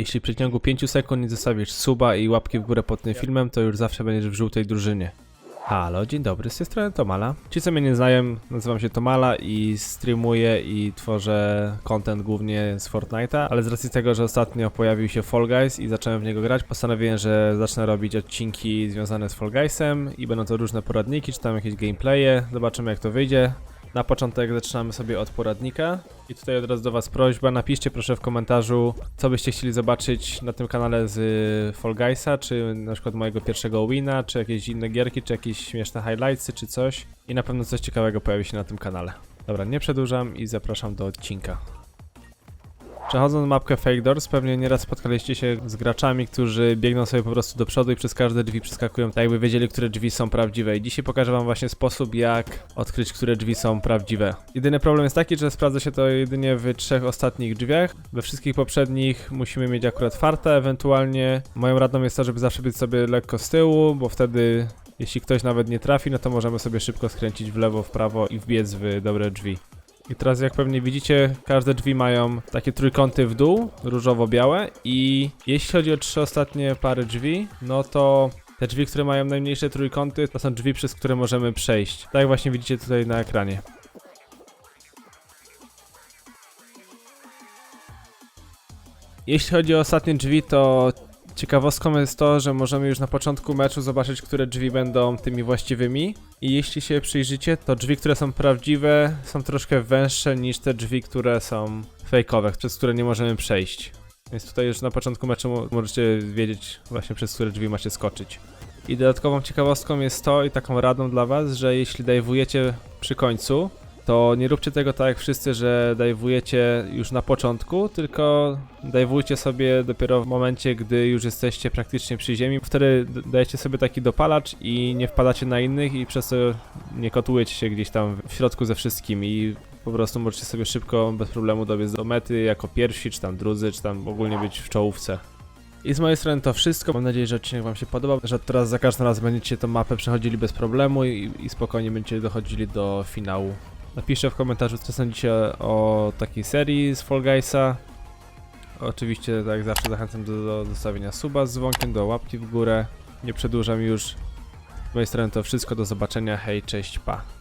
Jeśli w przeciągu 5 sekund nie zostawisz suba i łapki w górę pod tym filmem, to już zawsze będziesz w żółtej drużynie. Halo, dzień dobry, z tej strony Tomala. Ci co mnie nie znają, nazywam się Tomala i streamuję i tworzę content głównie z Fortnite'a, ale z racji tego, że ostatnio pojawił się Fall Guys i zacząłem w niego grać, postanowiłem, że zacznę robić odcinki związane z Fall Guysem i będą to różne poradniki, czy tam jakieś gameplaye, zobaczymy jak to wyjdzie. Na początek zaczynamy sobie od poradnika i tutaj od razu do Was prośba, napiszcie proszę w komentarzu, co byście chcieli zobaczyć na tym kanale z y, Fall Guysa, czy na przykład mojego pierwszego wina, czy jakieś inne gierki, czy jakieś śmieszne highlightsy, czy coś. I na pewno coś ciekawego pojawi się na tym kanale. Dobra, nie przedłużam i zapraszam do odcinka. Przechodząc mapkę Fake Doors, pewnie nieraz spotkaliście się z graczami, którzy biegną sobie po prostu do przodu i przez każde drzwi przeskakują, tak jakby wiedzieli, które drzwi są prawdziwe. I dzisiaj pokażę wam właśnie sposób, jak odkryć, które drzwi są prawdziwe. Jedyny problem jest taki, że sprawdza się to jedynie w trzech ostatnich drzwiach. We wszystkich poprzednich musimy mieć akurat farta, ewentualnie moją radą jest to, żeby zawsze być sobie lekko z tyłu, bo wtedy jeśli ktoś nawet nie trafi, no to możemy sobie szybko skręcić w lewo, w prawo i wbiec w dobre drzwi. I teraz jak pewnie widzicie, każde drzwi mają takie trójkąty w dół, różowo-białe i jeśli chodzi o trzy ostatnie pary drzwi, no to te drzwi, które mają najmniejsze trójkąty, to są drzwi, przez które możemy przejść. Tak jak właśnie widzicie tutaj na ekranie. Jeśli chodzi o ostatnie drzwi, to ciekawostką jest to, że możemy już na początku meczu zobaczyć, które drzwi będą tymi właściwymi. I jeśli się przyjrzycie, to drzwi, które są prawdziwe, są troszkę węższe niż te drzwi, które są fejkowe, przez które nie możemy przejść. Więc tutaj już na początku meczu mo- możecie wiedzieć właśnie przez które drzwi macie skoczyć. I dodatkową ciekawostką jest to i taką radą dla was, że jeśli dajwujecie przy końcu, to nie róbcie tego tak jak wszyscy, że dajwujecie już na początku, tylko dajwujcie sobie dopiero w momencie, gdy już jesteście praktycznie przy ziemi. Wtedy dajecie sobie taki dopalacz i nie wpadacie na innych i przez to nie kotujecie się gdzieś tam w środku ze wszystkim i po prostu możecie sobie szybko, bez problemu dobiec do mety jako pierwsi, czy tam drudzy, czy tam ogólnie być w czołówce. I z mojej strony to wszystko. Mam nadzieję, że odcinek Wam się podobał, że teraz za każdym razem będziecie tą mapę przechodzili bez problemu i, i spokojnie będziecie dochodzili do finału. Napiszcie w komentarzu, co sądzicie o takiej serii z Fall Guysa. Oczywiście, tak zawsze, zachęcam do, do zostawienia suba z dzwonkiem, do łapki w górę. Nie przedłużam już. Z mojej strony to wszystko. Do zobaczenia. Hej, cześć, pa.